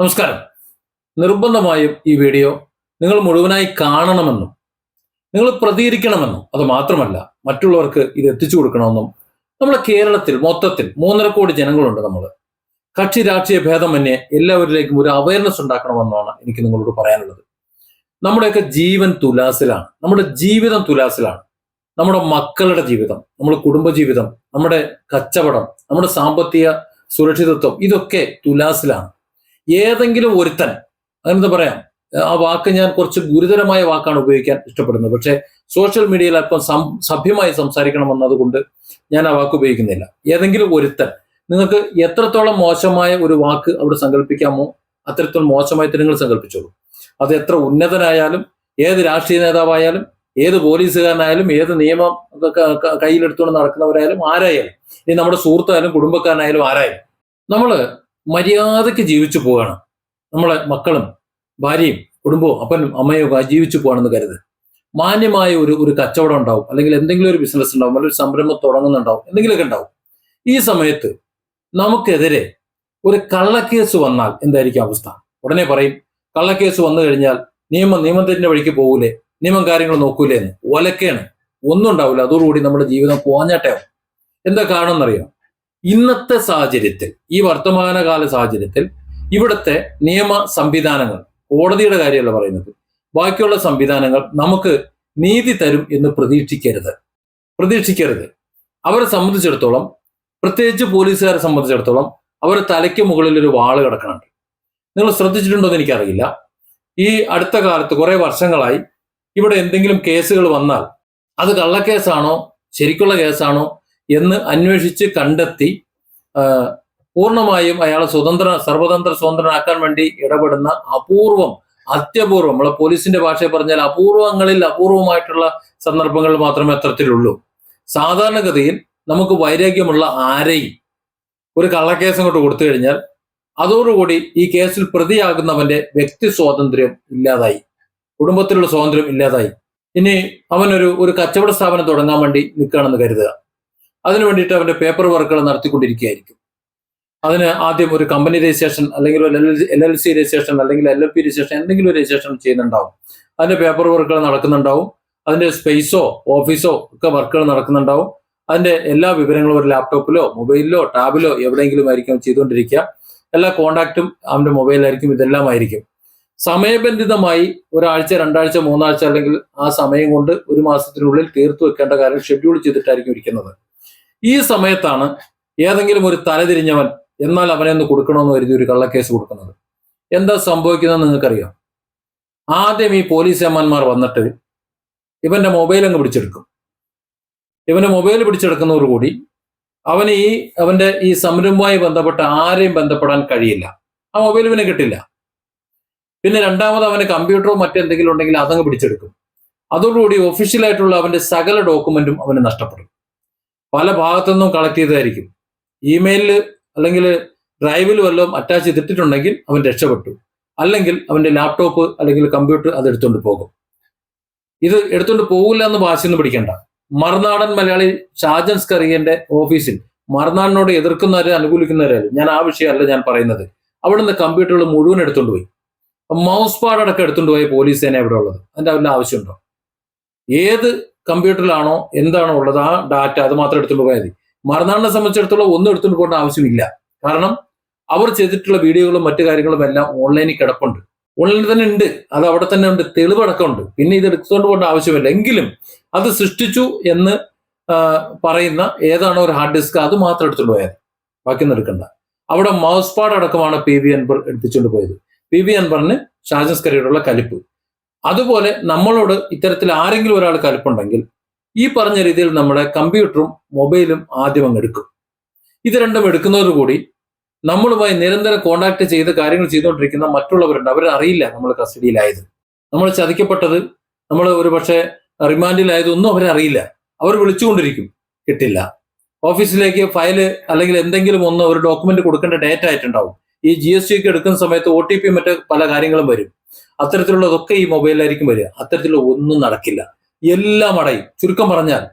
നമസ്കാരം. നിർബന്ധമായും ഈ വീഡിയോ നിങ്ങൾ മുഴുവനായി കാണണമെന്നും നിങ്ങൾ പ്രതികരിക്കണമെന്നും അത് മാത്രമല്ല മറ്റുള്ളവർക്ക് ഇത് എത്തിച്ചു കൊടുക്കണമെന്നും നമ്മളെ കേരളത്തിൽ മൊത്തത്തിൽ മൂന്നര കോടി ജനങ്ങളുണ്ട് നമ്മൾ കക്ഷി രാഷ്ട്രീയ ഭേദം തന്നെ എല്ലാവരിലേക്കും ഒരു അവയർനെസ് ഉണ്ടാക്കണമെന്നാണ് എനിക്ക് നിങ്ങളോട് പറയാനുള്ളത്. നമ്മുടെയൊക്കെ ജീവൻ തുലാസിലാണ്. നമ്മുടെ ജീവിതം തുലാസിലാണ്. നമ്മുടെ മക്കളുടെ ജീവിതം നമ്മുടെ കുടുംബജീവിതം നമ്മുടെ കച്ചവടം നമ്മുടെ സാമ്പത്തിക സുരക്ഷിതത്വം ഇതൊക്കെ തുലാസിലാണ്. ഏതെങ്കിലും ഒരുത്തൻ അതെന്താ പറയാം? ആ വാക്ക് ഞാൻ കുറച്ച് ഗുരുതരമായ വാക്കാണ് ഉപയോഗിക്കാൻ ഇഷ്ടപ്പെടുന്നത്. പക്ഷേ സോഷ്യൽ മീഡിയയിൽ അല്പം സഭ്യമായി സംസാരിക്കണമെന്നതുകൊണ്ട് ഞാൻ ആ വാക്ക് ഉപയോഗിക്കുന്നില്ല. ഏതെങ്കിലും ഒരുത്തൻ നിങ്ങൾക്ക് എത്രത്തോളം മോശമായ ഒരു വാക്ക് അവിടെ സങ്കല്പിക്കാമോ അത്രത്തോളം മോശമായിട്ട് നിങ്ങൾ സങ്കല്പിച്ചോളൂ അത് എത്ര ഉന്നതനായാലും ഏത് രാഷ്ട്രീയ നേതാവായാലും ഏത് പോലീസുകാരനായാലും ഏത് നിയമം കയ്യിലെടുത്തുകൊണ്ട് നടക്കുന്നവരായാലും ആരായാലും ഇനി നമ്മുടെ സുഹൃത്തായാലും കുടുംബക്കാരനായാലും ആരായാലും. നമ്മൾ മര്യാദയ്ക്ക് ജീവിച്ചു പോവുകയാണ്. നമ്മളെ മക്കളും ഭാര്യയും കുടുംബവും അപ്പനും അമ്മയും ഒക്കെ ജീവിച്ചു പോകണമെന്ന് കരുത്. മാന്യമായ ഒരു ഒരു കച്ചവടം ഉണ്ടാവും. അല്ലെങ്കിൽ എന്തെങ്കിലും ഒരു ബിസിനസ് ഉണ്ടാവും. അല്ലെങ്കിൽ ഒരു സംരംഭം തുടങ്ങുന്നുണ്ടാവും. എന്തെങ്കിലുമൊക്കെ ഉണ്ടാവും. ഈ സമയത്ത് നമുക്കെതിരെ ഒരു കള്ളക്കേസ് വന്നാൽ എന്തായിരിക്കും അവസ്ഥ? ഉടനെ പറയും കള്ളക്കേസ് വന്നു കഴിഞ്ഞാൽ നിയമം നിയമത്തിന്റെ വഴിക്ക് പോകൂലേ? നിയമം കാര്യങ്ങൾ നോക്കൂലേ എന്ന് ഒലക്കേണ്. ഒന്നും ഉണ്ടാവില്ല. അതോടുകൂടി നമ്മുടെ ജീവിതം പോഞ്ഞാട്ടയാവും എന്താ കാരണം എന്നറിയാം ഇന്നത്തെ സാഹചര്യത്തിൽ ഈ വർത്തമാനകാല സാഹചര്യത്തിൽ ഇവിടുത്തെ നിയമ സംവിധാനങ്ങൾ കോടതിയുടെ കാര്യമല്ല പറയുന്നത് ബാക്കിയുള്ള സംവിധാനങ്ങൾ നമുക്ക് നീതി തരും എന്ന് പ്രതീക്ഷിക്കരുത്. പ്രതീക്ഷിക്കരുത്. അവരെ സംബന്ധിച്ചിടത്തോളം പ്രത്യേകിച്ച് പോലീസുകാരെ സംബന്ധിച്ചിടത്തോളം അവരെ തലയ്ക്ക് മുകളിൽ ഒരു വാൾ കിടക്കുന്നുണ്ട് നിങ്ങൾ ശ്രദ്ധിച്ചിട്ടുണ്ടോ എന്ന് എനിക്കറിയില്ല. ഈ അടുത്ത കാലത്ത് കുറെ വർഷങ്ങളായി ഇവിടെ എന്തെങ്കിലും കേസുകൾ വന്നാൽ അത് കള്ളക്കേസാണോ ശരിക്കുള്ള കേസാണോ എന്ന് അന്വേഷിച്ച് കണ്ടെത്തി പൂർണമായും അയാളെ സ്വതന്ത്ര സർവതന്ത്ര സ്വതന്ത്രനാക്കാൻ വേണ്ടി ഇടപെടുന്ന അപൂർവം അത്യപൂർവം നമ്മളെ പോലീസിന്റെ ഭാഷയിൽ പറഞ്ഞാൽ അപൂർവങ്ങളിൽ അപൂർവമായിട്ടുള്ള സന്ദർഭങ്ങൾ മാത്രമേ അത്തരത്തിലുള്ളൂ. സാധാരണഗതിയിൽ നമുക്ക് വൈരാഗ്യമുള്ള ആരെയും ഒരു കള്ളക്കേസ് അങ്ങോട്ട് കൊടുത്തു കഴിഞ്ഞാൽ അതോടുകൂടി ഈ കേസിൽ പ്രതിയാകുന്നവന്റെ വ്യക്തി സ്വാതന്ത്ര്യം ഇല്ലാതായി കുടുംബത്തിലുള്ള സ്വാതന്ത്ര്യം ഇല്ലാതായി. ഇനി അവനൊരു ഒരു കച്ചവട സ്ഥാപനം തുടങ്ങാൻ വേണ്ടി നിൽക്കുകയാണെന്ന് കരുതുക. അതിനു വേണ്ടിയിട്ട് അവന്റെ പേപ്പർ വർക്കുകൾ നടത്തിക്കൊണ്ടിരിക്കുകയായിരിക്കും. അതിന് ആദ്യം ഒരു കമ്പനി രജിസ്ട്രേഷൻ അല്ലെങ്കിൽ ഒരു എൽ എൽ സി രജിസ്ട്രേഷൻ അല്ലെങ്കിൽ എൽ എൽ പി രജിസ്ട്രേഷൻ എന്തെങ്കിലും രജിസ്ട്രേഷൻ ചെയ്യുന്നുണ്ടാവും. അതിന്റെ പേപ്പർ വർക്കുകൾ നടക്കുന്നുണ്ടാവും. അതിന്റെ സ്പേസോ ഓഫീസോ ഒക്കെ വർക്കുകൾ നടക്കുന്നുണ്ടാവും. അതിന്റെ എല്ലാ വിവരങ്ങളും ഒരു ലാപ്ടോപ്പിലോ മൊബൈലിലോ ടാബിലോ എവിടെയെങ്കിലും ആയിരിക്കും ചെയ്തുകൊണ്ടിരിക്കുക. എല്ലാ കോണ്ടാക്റ്റും അവന്റെ മൊബൈലായിരിക്കും ഇതെല്ലാം ആയിരിക്കും. സമയബന്ധിതമായി ഒരാഴ്ച രണ്ടാഴ്ച മൂന്നാഴ്ച അല്ലെങ്കിൽ ആ സമയം കൊണ്ട് ഒരു മാസത്തിനുള്ളിൽ തീർത്തു വെക്കേണ്ട കാര്യം ഷെഡ്യൂൾ ചെയ്തിട്ടായിരിക്കും ഇരിക്കുന്നത്. ഈ സമയത്താണ് ഏതെങ്കിലും ഒരു തലതിരിഞ്ഞവൻ എന്നാൽ അവനെ ഒന്ന് കൊടുക്കണമെന്ന് കരുതി ഒരു കള്ളക്കേസ് കൊടുക്കുന്നത്. എന്താ സംഭവിക്കുന്നത് നിങ്ങൾക്കറിയാം? ആദ്യം ഈ പോലീസ് ഏമാന്മാർ വന്നിട്ട് ഇവന്റെ മൊബൈൽ അങ്ങ് പിടിച്ചെടുക്കും. ഇവന്റെ മൊബൈൽ പിടിച്ചെടുക്കുന്നതോടുകൂടി അവന് ഈ അവന്റെ ഈ സംരംഭവുമായി ബന്ധപ്പെട്ട ആരെയും ബന്ധപ്പെടാൻ കഴിയില്ല. ആ മൊബൈൽ പിന്നെ കിട്ടില്ല. പിന്നെ രണ്ടാമത് അവന് കമ്പ്യൂട്ടറോ മറ്റെന്തെങ്കിലും ഉണ്ടെങ്കിൽ അതങ്ങ് പിടിച്ചെടുക്കും. അതോടുകൂടി ഒഫീഷ്യലായിട്ടുള്ള അവന്റെ സകല ഡോക്യുമെന്റും അവന് നഷ്ടപ്പെടും. പല ഭാഗത്തുനിന്നും കളക്ട് ചെയ്തതായിരിക്കും. ഇമെയിലിൽ അല്ലെങ്കിൽ ഡ്രൈവിൽ വല്ലതും അറ്റാച്ച് ചെയ്തിട്ടുണ്ടെങ്കിൽ അവൻ രക്ഷപ്പെട്ടു. അല്ലെങ്കിൽ അവന്റെ ലാപ്ടോപ്പ് അല്ലെങ്കിൽ കമ്പ്യൂട്ടർ അത് എടുത്തുകൊണ്ട് പോകും. ഇത് എടുത്തുകൊണ്ട് പോകില്ല എന്ന് വാശിന്ന് പിടിക്കണ്ട. മറുനാടൻ മലയാളി ഷാജൻ സ്കറിയന്റെ ഓഫീസിൽ മറുനാടിനോട് എതിർക്കുന്നവരെ അനുകൂലിക്കുന്നവരെ ഞാൻ ആ വിഷയമല്ല ഞാൻ പറയുന്നത്. അവിടുന്ന് കമ്പ്യൂട്ടറുകൾ മുഴുവൻ എടുത്തുകൊണ്ട് പോയി. മൗസ് പാഡ് അടക്കം എടുത്തുകൊണ്ട് പോയ പോലീസ് സേന എവിടെ ഉള്ളത്. അതിന്റെ അവരുടെ ആവശ്യമുണ്ടോ? ഏത് കമ്പ്യൂട്ടറിലാണോ എന്താണോ ഉള്ളത് ആ ഡാറ്റ അത് മാത്രം എടുത്തുകൊണ്ട് പോയാൽ മതി. മറുനാടിനെ സംബന്ധിച്ചിടത്തോളം ഒന്നും എടുത്തുകൊണ്ട് പോകേണ്ട ആവശ്യമില്ല. കാരണം അവർ ചെയ്തിട്ടുള്ള വീഡിയോകളും മറ്റു കാര്യങ്ങളും എല്ലാം ഓൺലൈനിൽ കിടപ്പുണ്ട്. ഓൺലൈനിൽ തന്നെ ഉണ്ട്. അത് അവിടെ തന്നെ ഉണ്ട്. തെളിവടക്കമുണ്ട് പിന്നെ ഇത് എടുത്തുകൊണ്ട് പോകേണ്ട ആവശ്യമില്ല. എങ്കിലും അത് സൃഷ്ടിച്ചു എന്ന് പറയുന്ന ഏതാണോ ഒരു ഹാർഡ് ഡിസ്ക് അത് മാത്രം എടുത്തുകൊണ്ട് പോയാൽ ബാക്കിയൊന്നും എടുക്കണ്ട. അവിടെ മൗസ് പാഡ് അടക്കമാണ് പി വി അൻപർ എടുപ്പിച്ചുകൊണ്ട് പോയത്. പി വി അൻപറിന് ഷാജൻസ് കറിയോടുള്ള കലിപ്പ്. അതുപോലെ നമ്മളോട് ഇത്തരത്തിൽ ആരെങ്കിലും ഒരാൾ കലിപ്പുണ്ടെങ്കിൽ ഈ പറഞ്ഞ രീതിയിൽ നമ്മുടെ കമ്പ്യൂട്ടറും മൊബൈലും ആദ്യം അങ്ങ് എടുക്കും. ഇത് രണ്ടും എടുക്കുന്നതോടുകൂടി നമ്മളുമായി നിരന്തരം കോണ്ടാക്ട് ചെയ്ത് കാര്യങ്ങൾ ചെയ്തുകൊണ്ടിരിക്കുന്ന മറ്റുള്ളവരുണ്ട്. അവരെ അറിയില്ല നമ്മൾ കസ്റ്റഡിയിലായത്. നമ്മൾ ചതിക്കപ്പെട്ടത് നമ്മൾ ഒരു പക്ഷേ റിമാൻഡിലായതൊന്നും അവരെ അറിയില്ല. അവർ വിളിച്ചുകൊണ്ടിരിക്കും. കിട്ടില്ല. ഓഫീസിലേക്ക് ഫയൽ അല്ലെങ്കിൽ എന്തെങ്കിലും ഒന്ന് ഒരു ഡോക്യുമെന്റ് കൊടുക്കേണ്ട ഡേറ്റ് ആയിട്ടുണ്ടാവും. ഈ ജി എസ് ടി ഒക്കെ എടുക്കുന്ന സമയത്ത് ഒ ടി പി മറ്റ് പല കാര്യങ്ങളും വരും. അത്തരത്തിലുള്ളതൊക്കെ ഈ മൊബൈലിലായിരിക്കും വരിക. അത്തരത്തിലുള്ള ഒന്നും നടക്കില്ല. എല്ലാം അടയും. ചുരുക്കം പറഞ്ഞാൽ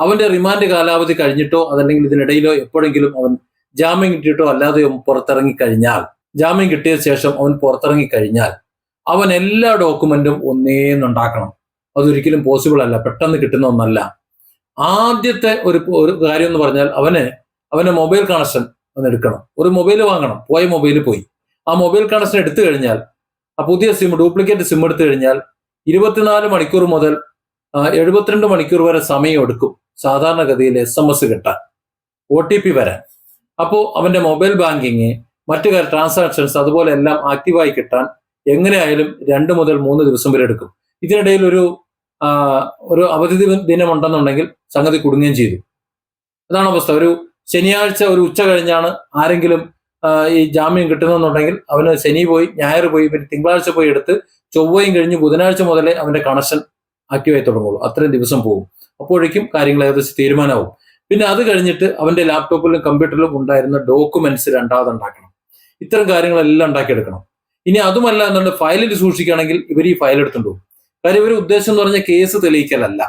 അവന്റെ റിമാൻഡ് കാലാവധി കഴിഞ്ഞിട്ടോ അതല്ലെങ്കിൽ ഇതിനിടയിലോ എപ്പോഴെങ്കിലും അവൻ ജാമ്യം കിട്ടിയിട്ടോ അല്ലാതെയോ പുറത്തിറങ്ങി കഴിഞ്ഞാൽ ജാമ്യം കിട്ടിയ ശേഷം അവൻ പുറത്തിറങ്ങി കഴിഞ്ഞാൽ അവൻ എല്ലാ ഡോക്യുമെന്റും ഒന്നേന്നുണ്ടാക്കണം. അതൊരിക്കലും പോസിബിൾ അല്ല. പെട്ടെന്ന് കിട്ടുന്ന ഒന്നല്ല. ആദ്യത്തെ ഒരു ഒരു കാര്യം എന്ന് പറഞ്ഞാൽ അവന് അവന്റെ മൊബൈൽ കണക്ഷൻ ഒന്ന് എടുക്കണം. ഒരു മൊബൈൽ വാങ്ങണം. പോയ മൊബൈൽ പോയി. ആ മൊബൈൽ കണക്ഷൻ എടുത്തു കഴിഞ്ഞാൽ ആ പുതിയ സിം ഡ്യൂപ്ലിക്കേറ്റ് സിം എടുത്തു കഴിഞ്ഞാൽ ഇരുപത്തിനാല് മണിക്കൂർ മുതൽ എഴുപത്തിരണ്ട് മണിക്കൂർ വരെ സമയം എടുക്കും സാധാരണഗതിയിൽ എസ് എം എസ് കിട്ടാൻ ഒ ടി പി വരാൻ. അപ്പോൾ അവന്റെ മൊബൈൽ ബാങ്കിങ് മറ്റു ട്രാൻസാക്ഷൻസ് അതുപോലെ എല്ലാം ആക്റ്റീവായി കിട്ടാൻ എങ്ങനെയായാലും രണ്ട് മുതൽ മൂന്ന് ദിവസം വരെ എടുക്കും. ഇതിനിടയിൽ ഒരു ഒരു അവധി ദിനം ഉണ്ടെന്നുണ്ടെങ്കിൽ സംഗതി കുടുങ്ങുകയും ചെയ്തു. അതാണ് അവസ്ഥ. ഒരു ശനിയാഴ്ച ഒരു ഉച്ച കഴിഞ്ഞാണ് ആരെങ്കിലും ഈ ജാമ്യം കിട്ടുന്നെന്നുണ്ടെങ്കിൽ അവന് ശനി പോയി ഞായർ പോയി പിന്നെ തിങ്കളാഴ്ച പോയി എടുത്ത് ചൊവ്വയും കഴിഞ്ഞ് ബുധനാഴ്ച മുതലേ അവന്റെ കണക്ഷൻ ആക്റ്റീവായി തുടങ്ങുള്ളൂ. അത്രയും ദിവസം പോകും. അപ്പോഴേക്കും കാര്യങ്ങൾ ഏകദേശം തീരുമാനമാവും. പിന്നെ അത് കഴിഞ്ഞിട്ട് അവന്റെ ലാപ്ടോപ്പിലും കമ്പ്യൂട്ടറിലും ഉണ്ടായിരുന്ന ഡോക്യുമെന്റ്സ് രണ്ടാമത് ഉണ്ടാക്കണം. ഇത്തരം കാര്യങ്ങളെല്ലാം ഉണ്ടാക്കിയെടുക്കണം. ഇനി അതുമല്ല എന്നുള്ള ഫയലിൽ സൂക്ഷിക്കുകയാണെങ്കിൽ ഇവർ ഈ ഫയൽ എടുത്തുണ്ടോ കാര്യം ഇവർ ഉദ്ദേശം എന്ന് പറഞ്ഞാൽ കേസ് തെളിയിക്കലല്ല.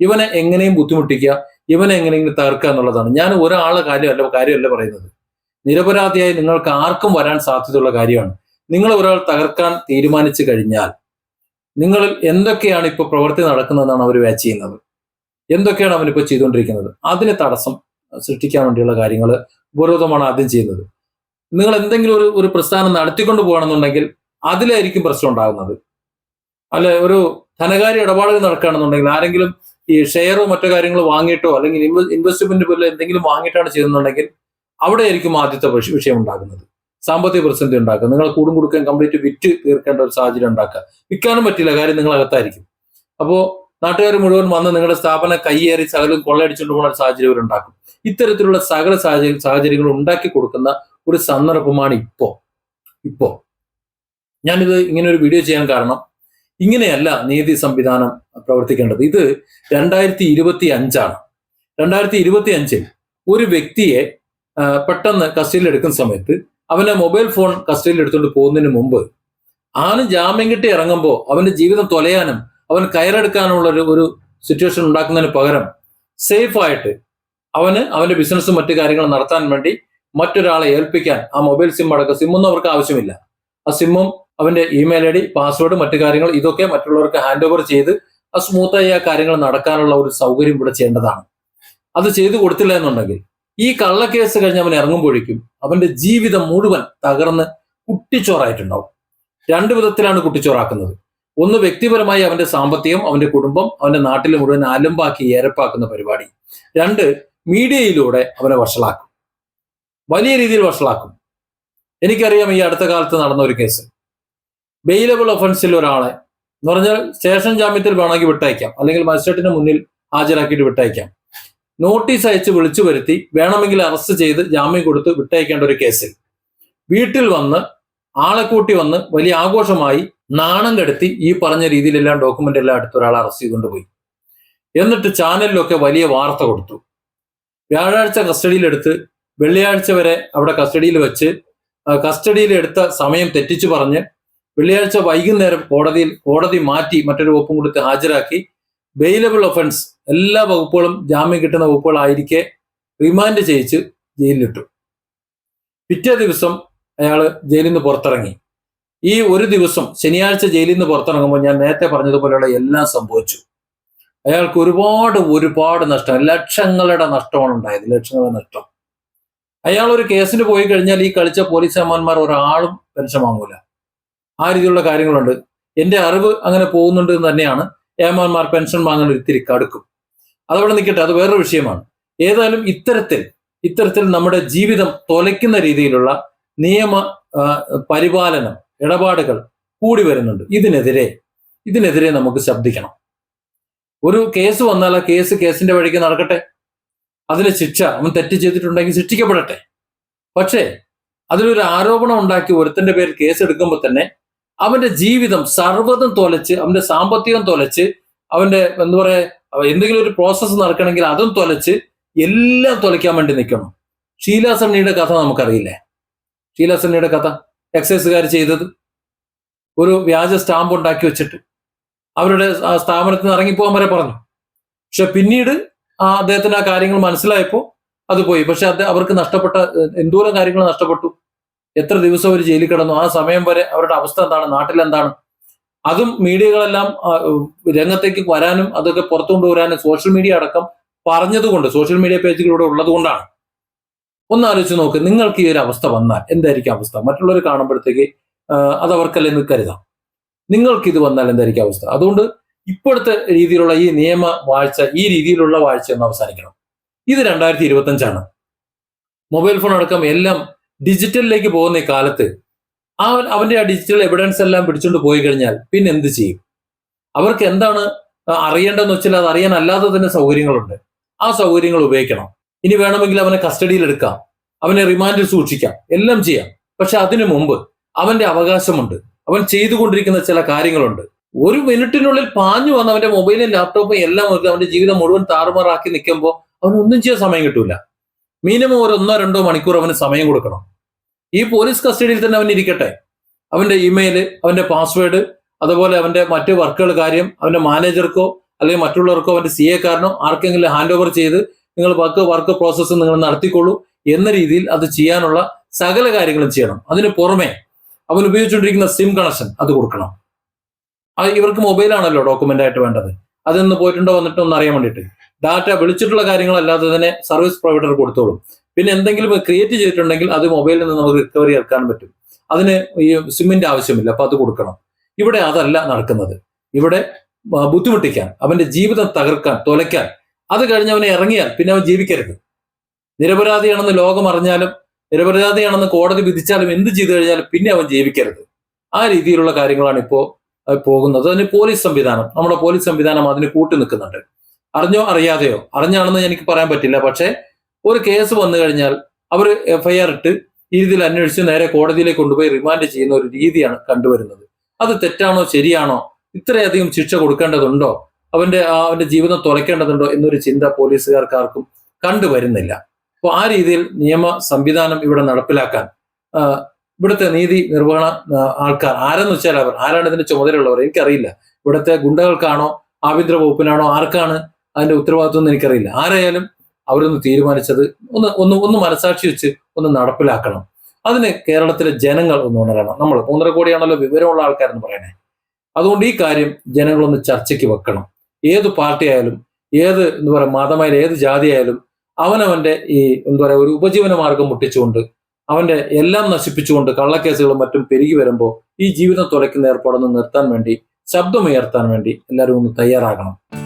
ഇവനെ എങ്ങനെയും ബുദ്ധിമുട്ടിക്കുക ഇവനെ എങ്ങനെയെങ്കിലും തകർക്കുക എന്നുള്ളതാണ്. ഞാൻ ഒരാളെ കാര്യമല്ല കാര്യമല്ല പറയുന്നത്. നിരപരാധിയായി നിങ്ങൾക്ക് ആർക്കും വരാൻ സാധ്യതയുള്ള കാര്യമാണ്. നിങ്ങൾ ഒരാൾ തകർക്കാൻ തീരുമാനിച്ചു കഴിഞ്ഞാൽ നിങ്ങളിൽ എന്തൊക്കെയാണ് ഇപ്പോൾ പ്രവൃത്തി നടക്കുന്നതെന്നാണ് അവർ വാച്ച് ചെയ്യുന്നത്. എന്തൊക്കെയാണ് അവനിപ്പോൾ ചെയ്തുകൊണ്ടിരിക്കുന്നത്? അതിന് തടസ്സം സൃഷ്ടിക്കാൻ വേണ്ടിയുള്ള കാര്യങ്ങൾ ഉപരോധമാണ് ആദ്യം ചെയ്യുന്നത്. നിങ്ങൾ എന്തെങ്കിലും ഒരു ഒരു പ്രസ്ഥാനം നടത്തിക്കൊണ്ട് പോകണമെന്നുണ്ടെങ്കിൽ അതിലായിരിക്കും പ്രശ്നം ഉണ്ടാകുന്നത്. അല്ലെ ഒരു ധനകാര്യ ഇടപാടുകൾ നടക്കുകയാണെന്നുണ്ടെങ്കിൽ ആരെങ്കിലും ഈ ഷെയറോ മറ്റു കാര്യങ്ങളോ വാങ്ങിയിട്ടോ അല്ലെങ്കിൽ ഇൻവെസ്റ്റ്മെന്റ് പോലെ എന്തെങ്കിലും വാങ്ങിയിട്ടാണ് ചെയ്യുന്നുണ്ടെങ്കിൽ അവിടെ ആയിരിക്കും ആദ്യത്തെ വിഷയം ഉണ്ടാകുന്നത്. സാമ്പത്തിക പ്രതിസന്ധി ഉണ്ടാക്കുക. നിങ്ങൾ കൂടും കൊടുക്കാൻ കംപ്ലീറ്റ് വിറ്റ് തീർക്കേണ്ട ഒരു സാഹചര്യം ഉണ്ടാക്കുക. വിൽക്കാനും പറ്റില്ല. കാര്യം നിങ്ങൾ അകത്തായിരിക്കും. അപ്പോ നാട്ടുകാർ മുഴുവൻ വന്ന് നിങ്ങളുടെ സ്ഥാപനം കയ്യേറി സകലം കൊള്ളയടിച്ചുകൊണ്ട് പോകുന്ന ഒരു സാഹചര്യം ഇവരുണ്ടാക്കും ഇത്തരത്തിലുള്ള സകല സാഹചര്യ സാഹചര്യങ്ങൾ ഉണ്ടാക്കി കൊടുക്കുന്ന ഒരു സന്ദർഭമാണ് ഇപ്പോ. ഇപ്പോ. ഞാനിത് ഇങ്ങനെ ഒരു വീഡിയോ ചെയ്യാൻ കാരണം ഇങ്ങനെയല്ല നീതി സംവിധാനം പ്രവർത്തിക്കേണ്ടത്. ഇത് രണ്ടായിരത്തി ഇരുപത്തി അഞ്ചാണ് രണ്ടായിരത്തി ഇരുപത്തി അഞ്ചിൽ ഒരു വ്യക്തിയെ പെട്ടെന്ന് കസ്റ്റഡിയിൽ എടുക്കുന്ന സമയത്ത് അവന്റെ മൊബൈൽ ഫോൺ കസ്റ്റഡിയിൽ എടുത്തുകൊണ്ട് പോകുന്നതിന് മുമ്പ് ആന് ജാമ്യം കിട്ടി ഇറങ്ങുമ്പോൾ അവന്റെ ജീവിതം തൊലയാനും അവൻ കയറെടുക്കാനുള്ള ഒരു ഒരു സിറ്റുവേഷൻ ഉണ്ടാക്കുന്നതിന് പകരം സേഫായിട്ട് അവന് അവന്റെ ബിസിനസ്സും മറ്റു കാര്യങ്ങളും നടത്താൻ വേണ്ടി മറ്റൊരാളെ ഏൽപ്പിക്കാൻ ആ മൊബൈൽ സിം അടക്കം സിമ്മൊന്നും അവർക്ക് ആവശ്യമില്ല. ആ സിമ്മും അവന്റെ ഇമെയിൽ ഐ ഡി പാസ്വേഡ് മറ്റു കാര്യങ്ങൾ ഇതൊക്കെ മറ്റുള്ളവർക്ക് ഹാൻഡ് ഓവർ ചെയ്ത് ആ സ്മൂത്തായി ആ കാര്യങ്ങൾ നടക്കാനുള്ള ഒരു സൗകര്യം ഇവിടെ ചെയ്യേണ്ടതാണ്. അത് ചെയ്തു കൊടുത്തില്ല എന്നുണ്ടെങ്കിൽ ഈ കള്ളക്കേസ് കഴിഞ്ഞ് അവൻ ഇറങ്ങുമ്പോഴേക്കും അവന്റെ ജീവിതം മുഴുവൻ തകർന്ന് കുട്ടിച്ചോറായിട്ടുണ്ടാവും. രണ്ട് വിധത്തിലാണ് കുട്ടിച്ചോറാക്കുന്നത്. ഒന്ന് വ്യക്തിപരമായി അവന്റെ സാമ്പത്തികം അവന്റെ കുടുംബം അവന്റെ നാട്ടിൽ മുഴുവൻ അലമ്പാക്കി ഏരപ്പാക്കുന്ന പരിപാടി. രണ്ട് മീഡിയയിലൂടെ അവനെ വഷളാക്കും. വലിയ രീതിയിൽ വഷളാക്കും. എനിക്കറിയാം ഈ അടുത്ത കാലത്ത് നടന്ന ഒരു കേസ്. ബെയിലബിൾ ഒഫൻസിൽ ഒരാളെ എന്ന് പറഞ്ഞാൽ സ്റ്റേഷൻ ജാമ്യത്തിൽ വേണമെങ്കിൽ വിട്ടയക്കാം. അല്ലെങ്കിൽ മജിസ്ട്രേറ്റിന് മുന്നിൽ ഹാജരാക്കിയിട്ട് വിട്ടയക്കാം. നോട്ടീസ് അയച്ച് വിളിച്ചു വരുത്തി വേണമെങ്കിൽ അറസ്റ്റ് ചെയ്ത് ജാമ്യം കൊടുത്ത് വിട്ടയക്കേണ്ട ഒരു കേസിൽ. വീട്ടിൽ വന്ന് ആളെ കൂട്ടി വന്ന് വലിയ ആഘോഷമായി നാണം കെടുത്തി ഈ പറഞ്ഞ രീതിയിലെല്ലാം ഡോക്യുമെന്റ് എല്ലാം എടുത്ത് ഒരാളെ അറസ്റ്റ് ചെയ്തുകൊണ്ട് പോയി. എന്നിട്ട് ചാനലിലൊക്കെ വലിയ വാർത്ത കൊടുത്തു. വ്യാഴാഴ്ച കസ്റ്റഡിയിലെടുത്ത് വെള്ളിയാഴ്ച വരെ അവിടെ കസ്റ്റഡിയിൽ വെച്ച് കസ്റ്റഡിയിൽ എടുത്ത സമയം തെറ്റിച്ചു പറഞ്ഞ് വെള്ളിയാഴ്ച വൈകുന്നേരം കോടതിയിൽ കോടതി മാറ്റി മറ്റൊരു വകുപ്പും കൊടുത്ത് ഹാജരാക്കി ബെയിലബിൾ ഒഫൻസ് എല്ലാ വകുപ്പുകളും ജാമ്യം കിട്ടുന്ന വകുപ്പുകളായിരിക്കെ റിമാൻഡ് ചെയ്യിച്ച് ജയിലിലിട്ടു. പിറ്റേ ദിവസം അയാൾ ജയിലിൽ നിന്ന് പുറത്തിറങ്ങി. ഈ ഒരു ദിവസം ശനിയാഴ്ച ജയിലിൽ നിന്ന് പുറത്തിറങ്ങുമ്പോൾ ഞാൻ നേരത്തെ പറഞ്ഞതുപോലെയുള്ള എല്ലാം സംഭവിച്ചു. അയാൾക്ക് ഒരുപാട് ഒരുപാട് നഷ്ടം ലക്ഷങ്ങളുടെ നഷ്ടമാണ് ഉണ്ടായത് ലക്ഷങ്ങളുടെ നഷ്ടം. അയാൾ ഒരു കേസിന് പോയി കഴിഞ്ഞാൽ ഈ കളിച്ച പോലീസ് ഒരാളും പെൻഷൻ വാങ്ങൂല. ആ രീതിയിലുള്ള കാര്യങ്ങളുണ്ട്. എന്റെ അറിവ് അങ്ങനെ പോകുന്നുണ്ട് എന്ന് തന്നെയാണ് ഏമാന്മാർ പെൻഷൻ വാങ്ങാൻ ഒരിത്തിരി കടുക്കും അതവിടെ നിൽക്കട്ടെ അത് വേറൊരു വിഷയമാണ്. ഏതായാലും ഇത്തരത്തിൽ ഇത്തരത്തിൽ നമ്മുടെ ജീവിതം തൊലയ്ക്കുന്ന രീതിയിലുള്ള നിയമ പരിപാലനം ഇടപാടുകൾ കൂടി വരുന്നുണ്ട്. ഇതിനെതിരെ ഇതിനെതിരെ നമുക്ക് ശബ്ദിക്കണം. ഒരു കേസ് വന്നാൽ ആ കേസ് കേസിന്റെ വഴിക്ക് നടക്കട്ടെ. അതിന് ശിക്ഷ അവൻ തെറ്റ് ചെയ്തിട്ടുണ്ടെങ്കിൽ ശിക്ഷിക്കപ്പെടട്ടെ. പക്ഷേ അതിലൊരു ആരോപണം ഉണ്ടാക്കി ഒരുത്തന്റെ പേരിൽ കേസ് എടുക്കുമ്പോൾ തന്നെ അവന്റെ ജീവിതം സർവതും തൊലച്ച് അവന്റെ സാമ്പത്തികം തൊലച്ച് അവന്റെ എന്താ പറയാ എന്തെങ്കിലും ഒരു പ്രോസസ്സ് നടക്കണമെങ്കിൽ അതും തൊലച്ച് എല്ലാം തൊലയ്ക്കാൻ വേണ്ടി നിൽക്കണം. ഷീലാസണ്ണിയുടെ കഥ നമുക്കറിയില്ലേ? ഷീലാസണ്ണിയുടെ കഥ എക്സൈസുകാർ ചെയ്തത്. ഒരു വ്യാജ സ്റ്റാമ്പ് ഉണ്ടാക്കി വെച്ചിട്ട്. അവരുടെ സ്ഥാപനത്തിൽ നിന്ന് ഇറങ്ങിപ്പോകാൻ വരെ പറഞ്ഞു. പക്ഷെ പിന്നീട് ആ അദ്ദേഹത്തിന് ആ കാര്യങ്ങൾ മനസ്സിലായപ്പോൾ അത് പോയി. പക്ഷെ അവർക്ക് നഷ്ടപ്പെട്ട എന്തോരം കാര്യങ്ങൾ നഷ്ടപ്പെട്ടു? എത്ര ദിവസം അവർ ജയിലിൽ കിടന്നു ആ സമയം വരെ അവരുടെ അവസ്ഥ എന്താണ് നാട്ടിലെന്താണ്? അതും മീഡിയകളെല്ലാം രംഗത്തേക്ക് വരാനും അതൊക്കെ പുറത്തു കൊണ്ടുവരാനും സോഷ്യൽ മീഡിയ അടക്കം പറഞ്ഞതുകൊണ്ട് സോഷ്യൽ മീഡിയ പേജുകളിലൂടെ ഉള്ളതുകൊണ്ടാണ്. ഒന്ന് ആലോചിച്ച് നോക്ക് നിങ്ങൾക്ക് ഈ ഒരു അവസ്ഥ വന്നാൽ എന്തായിരിക്കും അവസ്ഥ? മറ്റുള്ളവർ കാണുമ്പോഴത്തേക്ക് അത് അവർക്കല്ലെന്ന് കരുതാം. നിങ്ങൾക്ക് ഇത് വന്നാൽ എന്തായിരിക്കും അവസ്ഥ? അതുകൊണ്ട് ഇപ്പോഴത്തെ രീതിയിലുള്ള ഈ നിയമ വാഴ്ച ഈ രീതിയിലുള്ള വാഴ്ച ഒന്ന് അവസാനിക്കണം. ഇത് രണ്ടായിരത്തി ഇരുപത്തി അഞ്ചാണ് മൊബൈൽ ഫോൺ അടക്കം എല്ലാം ഡിജിറ്റലിലേക്ക് പോകുന്ന ഈ കാലത്ത് ആ അവന്റെ ആ ഡിജിറ്റൽ എവിഡൻസ് എല്ലാം പിടിച്ചുകൊണ്ട് പോയി കഴിഞ്ഞാൽ പിന്നെ എന്ത് ചെയ്യും? അവർക്ക് എന്താണ് അറിയേണ്ടതെന്ന് വെച്ചാൽ അത് അറിയാൻ അല്ലാതെ തന്നെ സൗകര്യങ്ങളുണ്ട്. ആ സൗകര്യങ്ങൾ ഉപയോഗിക്കണം. ഇനി വേണമെങ്കിൽ അവനെ കസ്റ്റഡിയിൽ എടുക്കാം. അവനെ റിമാൻഡിൽ സൂക്ഷിക്കാം. എല്ലാം ചെയ്യാം. പക്ഷെ അതിനു മുമ്പ് അവന്റെ അവകാശമുണ്ട്. അവൻ ചെയ്തുകൊണ്ടിരിക്കുന്ന ചില കാര്യങ്ങളുണ്ട്. ഒരു മിനിറ്റിനുള്ളിൽ പാഞ്ഞു വന്ന അവന്റെ മൊബൈലും ലാപ്ടോപ്പും എല്ലാം അവന്റെ ജീവിതം മുഴുവൻ താറുമാറാക്കി നിൽക്കുമ്പോൾ അവനൊന്നും ചെയ്യാൻ സമയം കിട്ടൂല. മിനിമം ഒരു ഒന്നോ രണ്ടോ മണിക്കൂർ അവന് സമയം കൊടുക്കണം. ഈ പോലീസ് കസ്റ്റഡിയിൽ തന്നെ അവൻ ഇരിക്കട്ടെ. അവന്റെ ഇമെയിൽ അവന്റെ പാസ്വേഡ് അതുപോലെ അവന്റെ മറ്റ് വർക്കുകൾ കാര്യം അവന്റെ മാനേജർക്കോ അല്ലെങ്കിൽ മറ്റുള്ളവർക്കോ അവന്റെ സി എക്കാരനോ ആർക്കെങ്കിലും ഹാൻഡ് ഓവർ ചെയ്ത് നിങ്ങൾ വർക്ക് വർക്ക് പ്രോസസ്സ് നിങ്ങൾ നടത്തിക്കൊള്ളൂ എന്ന രീതിയിൽ അത് ചെയ്യാനുള്ള സകല കാര്യങ്ങളും ചെയ്യണം. അതിന് പുറമെ അവൻ ഉപയോഗിച്ചുകൊണ്ടിരിക്കുന്ന സിം കണക്ഷൻ അത് കൊടുക്കണം. ഇവർക്ക് മൊബൈലാണല്ലോ ഡോക്യുമെന്റ് ആയിട്ട് വേണ്ടത്. അതൊന്ന് പോയിട്ടുണ്ടോ വന്നിട്ടോ എന്ന് അറിയാൻ വേണ്ടിയിട്ട്. ഡാറ്റ വിളിച്ചിട്ടുള്ള കാര്യങ്ങളല്ലാതെ തന്നെ സർവീസ് പ്രൊവൈഡർ കൊടുത്തോളും. പിന്നെ എന്തെങ്കിലും ക്രിയേറ്റ് ചെയ്തിട്ടുണ്ടെങ്കിൽ അത് മൊബൈലിൽ നിന്ന് നമുക്ക് റിക്കവറി ഇറക്കാൻ പറ്റും. അതിന് ഈ സിമ്മിന്റെ ആവശ്യമില്ല അപ്പൊ അത് കൊടുക്കണം. ഇവിടെ അതല്ല നടക്കുന്നത്. ഇവിടെ ബുദ്ധിമുട്ടിക്കാൻ അവന്റെ ജീവിതം തകർക്കാൻ തുലയ്ക്കാൻ. അത് കഴിഞ്ഞ് അവനെ ഇറങ്ങിയാൽ പിന്നെ അവൻ ജീവിക്കരുത്. നിരപരാധിയാണെന്ന് ലോകം അറിഞ്ഞാലും നിരപരാധിയാണെന്ന് കോടതി വിധിച്ചാലും എന്ത് ചെയ്തു കഴിഞ്ഞാലും പിന്നെ അവൻ ജീവിക്കരുത്. ആ രീതിയിലുള്ള കാര്യങ്ങളാണ് ഇപ്പോൾ പോകുന്നത്. അതിന് പോലീസ് സംവിധാനം നമ്മുടെ പോലീസ് സംവിധാനം അതിന് കൂട്ടി നിൽക്കുന്നുണ്ട്. അറിഞ്ഞോ അറിയാതെയോ? അറിഞ്ഞാണെന്ന് എനിക്ക് പറയാൻ പറ്റില്ല. പക്ഷേ ഒരു കേസ് വന്നു കഴിഞ്ഞാൽ അവർ എഫ്ഐആർ ഇട്ട് ഈ രീതിയിൽ അന്വേഷിച്ച് നേരെ കോടതിയിലേക്ക് കൊണ്ടുപോയി റിമാൻഡ് ചെയ്യുന്ന ഒരു രീതിയാണ് കണ്ടുവരുന്നത്. അത് തെറ്റാണോ ശരിയാണോ? ഇത്രയധികം ശിക്ഷ കൊടുക്കേണ്ടതുണ്ടോ? അവന്റെ അവന്റെ ജീവിതം തുലയ്ക്കേണ്ടതുണ്ടോ എന്നൊരു ചിന്ത പോലീസുകാർക്കാർക്കും കണ്ടുവരുന്നില്ല. അപ്പോൾ ആ രീതിയിൽ നിയമ സംവിധാനം ഇവിടെ നടപ്പിലാക്കാൻ ഇവിടുത്തെ നീതി നിർവഹണ ആൾക്കാർ ആരെന്ന് വെച്ചാൽ അവർ ആരാണ് ഇതിന്റെ ചുമതലയുള്ളവർ എനിക്കറിയില്ല. ഇവിടുത്തെ ഗുണ്ടകൾക്കാണോ ആഭ്യന്തര വകുപ്പിനാണോ ആർക്കാണ് അതിന്റെ ഉത്തരവാദിത്വം എനിക്കറിയില്ല. ആരായാലും അവരൊന്ന് തീരുമാനിച്ചത് ഒന്ന് ഒന്ന് ഒന്ന് മനസാക്ഷി വെച്ച് ഒന്ന് നടപ്പിലാക്കണം. അതിന് കേരളത്തിലെ ജനങ്ങൾ ഒന്ന് ഉണരണം. നമ്മൾ മൂന്നര കോടിയാണല്ലോ വിവരമുള്ള ആൾക്കാരെന്ന് പറയണേ. അതുകൊണ്ട് ഈ കാര്യം ജനങ്ങളൊന്ന് ചർച്ചയ്ക്ക് വെക്കണം. ഏത് പാർട്ടി ആയാലും ഏത് എന്താ പറയുക മതമായാലും ഏത് ജാതി ആയാലും അവനവന്റെ ഈ എന്താ പറയുക ഒരു ഉപജീവന മാർഗം മുട്ടിച്ചുകൊണ്ട് അവന്റെ എല്ലാം നശിപ്പിച്ചുകൊണ്ട് കള്ളക്കേസുകളും മറ്റും പെരുകി വരുമ്പോൾ ഈ ജീവിതം തുലയ്ക്കുന്ന ഏർപ്പാടൊന്ന് നിർത്താൻ വേണ്ടി ശബ്ദമുയർത്താൻ വേണ്ടി എല്ലാവരും ഒന്ന് തയ്യാറാകണം.